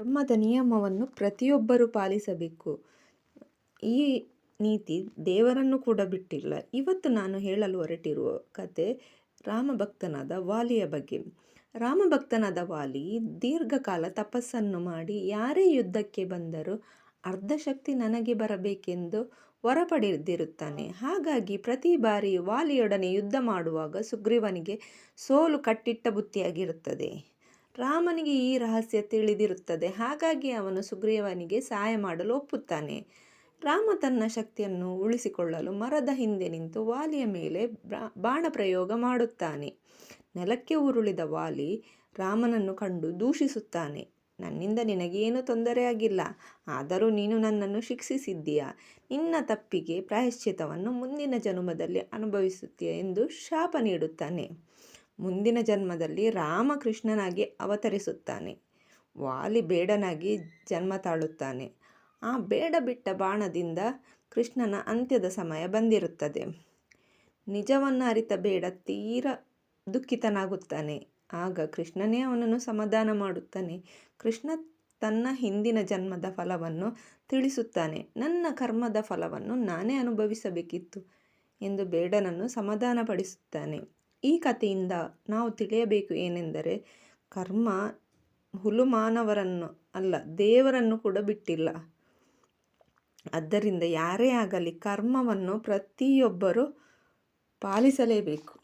ಧರ್ಮದ ನಿಯಮವನ್ನು ಪ್ರತಿಯೊಬ್ಬರೂ ಪಾಲಿಸಬೇಕು. ಈ ನೀತಿ ದೇವರನ್ನು ಕೂಡ ಬಿಟ್ಟಿಲ್ಲ. ಇವತ್ತು ನಾನು ಹೇಳಲು ಹೊರಟಿರುವ ಕತೆ ರಾಮಭಕ್ತನಾದ ವಾಲಿಯ ಬಗ್ಗೆ. ರಾಮಭಕ್ತನಾದ ವಾಲಿ ದೀರ್ಘಕಾಲ ತಪಸ್ಸನ್ನು ಮಾಡಿ ಯಾರೇ ಯುದ್ಧಕ್ಕೆ ಬಂದರೂ ಅರ್ಧ ಶಕ್ತಿ ನನಗೆ ಬರಬೇಕೆಂದು ವರ ಪಡೆದಿರುತ್ತಾನೆ ಹಾಗಾಗಿ ಪ್ರತಿ ಬಾರಿ ವಾಲಿಯೊಡನೆ ಯುದ್ಧ ಮಾಡುವಾಗ ಸುಗ್ರೀವನಿಗೆ ಸೋಲು ಕಟ್ಟಿಟ್ಟ ಬುತ್ತಿಯಾಗಿರುತ್ತದೆ. ರಾಮನಿಗೆ ಈ ರಹಸ್ಯ ತಿಳಿದಿರುತ್ತದೆ. ಹಾಗಾಗಿ ಅವನು ಸುಗ್ರೀವನಿಗೆ ಸಹಾಯ ಮಾಡಲು ಒಪ್ಪುತ್ತಾನೆ. ರಾಮ ತನ್ನ ಶಕ್ತಿಯನ್ನು ಉಳಿಸಿಕೊಳ್ಳಲು ಮರದ ಹಿಂದೆ ನಿಂತು ವಾಲಿಯ ಮೇಲೆ ಬಾಣ ಪ್ರಯೋಗ ಮಾಡುತ್ತಾನೆ. ನೆಲಕ್ಕೆ ಉರುಳಿದ ವಾಲಿ ರಾಮನನ್ನು ಕಂಡು ದೂಷಿಸುತ್ತಾನೆ. ನನ್ನಿಂದ ನಿನಗೇನು ತೊಂದರೆಯಾಗಿಲ್ಲ. ಆದರೂ ನೀನು ನನ್ನನ್ನು ಶಿಕ್ಷಿಸಿದ್ದೀಯಾ? ನಿನ್ನ ತಪ್ಪಿಗೆ ಪ್ರಾಯಶ್ಚಿತವನ್ನು ಮುಂದಿನ ಜನ್ಮದಲ್ಲಿ ಅನುಭವಿಸುತ್ತೀಯ ಎಂದು ಶಾಪ ನೀಡುತ್ತಾನೆ. ಮುಂದಿನ ಜನ್ಮದಲ್ಲಿ ರಾಮಕೃಷ್ಣನಾಗಿ ಅವತರಿಸುತ್ತಾನೆ. ವಾಲಿ ಬೇಡನಾಗಿ ಜನ್ಮ ತಾಳುತ್ತಾನೆ. ಆ ಬೇಡ ಬಿಟ್ಟ ಬಾಣದಿಂದ ಕೃಷ್ಣನ ಅಂತ್ಯದ ಸಮಯ ಬಂದಿರುತ್ತದೆ. ನಿಜವನ್ನು ಅರಿತ ಬೇಡ ತೀರ ದುಃಖಿತನಾಗುತ್ತಾನೆ. ಆಗ ಕೃಷ್ಣನೇ ಅವನನ್ನು ಸಮಾಧಾನ ಮಾಡುತ್ತಾನೆ. ಕೃಷ್ಣ ತನ್ನ ಹಿಂದಿನ ಜನ್ಮದ ಫಲವನ್ನು ತಿಳಿಸುತ್ತಾನೆ. ನನ್ನ ಕರ್ಮದ ಫಲವನ್ನು ನಾನೇ ಅನುಭವಿಸಬೇಕಿತ್ತು ಎಂದು ಬೇಡನನ್ನು ಸಮಾಧಾನಪಡಿಸುತ್ತಾನೆ. ಈ ಕಥೆಯಿಂದ ನಾವು ತಿಳಿಯಬೇಕು ಏನೆಂದರೆ ಕರ್ಮ ಹುಲು ಮಾನವರನ್ನು ಅಲ್ಲ, ದೇವರನ್ನು ಕೂಡ ಬಿಟ್ಟಿಲ್ಲ. ಆದ್ದರಿಂದ ಯಾರೇ ಆಗಲಿ ಕರ್ಮವನ್ನು ಪ್ರತಿಯೊಬ್ಬರೂ ಪಾಲಿಸಲೇಬೇಕು.